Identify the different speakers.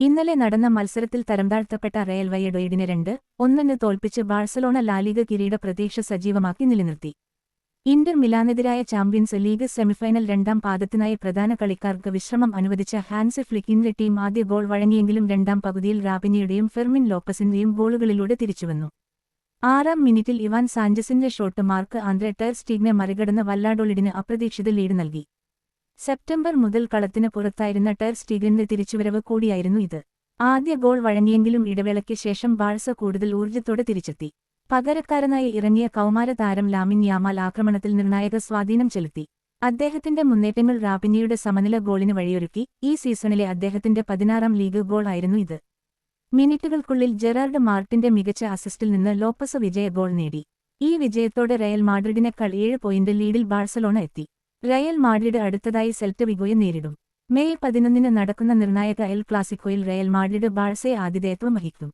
Speaker 1: ഇന്നലെ നടന്ന മത്സരത്തിൽ തരംതാഴ്ത്തപ്പെട്ട റയൽ വയഡോയിഡിനെ രണ്ട് ഒന്നിന് തോൽപ്പിച്ച് ബാഴ്സലോണ ലാലിഗ കിരീട പ്രതീക്ഷ സജീവമാക്കി നിലനിർത്തി. ഇന്റർ മിലാനെതിരായ ചാമ്പ്യൻസ് ലീഗ് സെമിഫൈനൽ രണ്ടാം പാദത്തിനായി പ്രധാന കളിക്കാർക്ക് വിശ്രമം അനുവദിച്ച ഹാൻസ് ഫ്ലിക്കിന്റെ ടീം ആദ്യ ഗോൾ വഴങ്ങിയെങ്കിലും രണ്ടാം പകുതിയിൽ റാബിനിയുടെയും ഫെർമിൻ ലോപ്പസിന്റെയും ഗോളുകളിലൂടെ തിരിച്ചുവന്നു. ആറാം മിനിറ്റിൽ ഇവാൻ സാഞ്ചസിന്റെ ഷോട്ട് മാർക്ക് ആന്ധ്ര ടെർ സ്റ്റീഗിനെ മറികടന്ന് വല്ലാഡോളിഡിന് അപ്രതീക്ഷിത ലീഡ് നൽകി. സെപ്റ്റംബർ മുതൽ കളത്തിന് പുറത്തായിരുന്ന ടെർ സ്റ്റീഗന്റെ തിരിച്ചുവരവ് കൂടിയായിരുന്നു ഇത്. ആദ്യ ഗോൾ വഴങ്ങിയെങ്കിലും ഇടവേളയ്ക്ക് ശേഷം ബാഴ്സ കൂടുതൽ ഊർജത്തോടെ തിരിച്ചെത്തി. പകരക്കാരനായി ഇറങ്ങിയ കൗമാര താരം ലാമിൻ യാമാൽ ആക്രമണത്തിൽ നിർണായക സ്വാധീനം ചെലുത്തി. അദ്ദേഹത്തിന്റെ മുന്നേറ്റങ്ങൾ റാബിനിയുടെ സമനില ഗോളിന് വഴിയൊരുക്കി. ഈ സീസണിലെ അദ്ദേഹത്തിന്റെ പതിനാറാം ലീഗ് ഗോൾ ആയിരുന്നു ഇത്. മിനിറ്റുകൾക്കുള്ളിൽ ജെറാർഡ് മാർട്ടിന്റെ മികച്ച അസിസ്റ്റിൽ നിന്ന് ലോപ്പസ് വിജയ ഗോൾ നേടി. ഈ വിജയത്തോടെ റയൽ മാഡ്രിഡിനേക്കാൾ ഏഴ് പോയിന്റ് ലീഡിൽ ബാഴ്സലോണ എത്തി. റയൽ മാഡ്രിഡ് അടുത്തതായി സെൽറ്റ വിഗോയെ നേരിടും. മെയ് പതിനൊന്നിന് നടക്കുന്ന നിർണായക എൽ ക്ലാസിക്കോയിൽ റയൽ മാഡ്രിഡ് ബാഴ്സെ ആതിഥേയത്വം വഹിക്കും.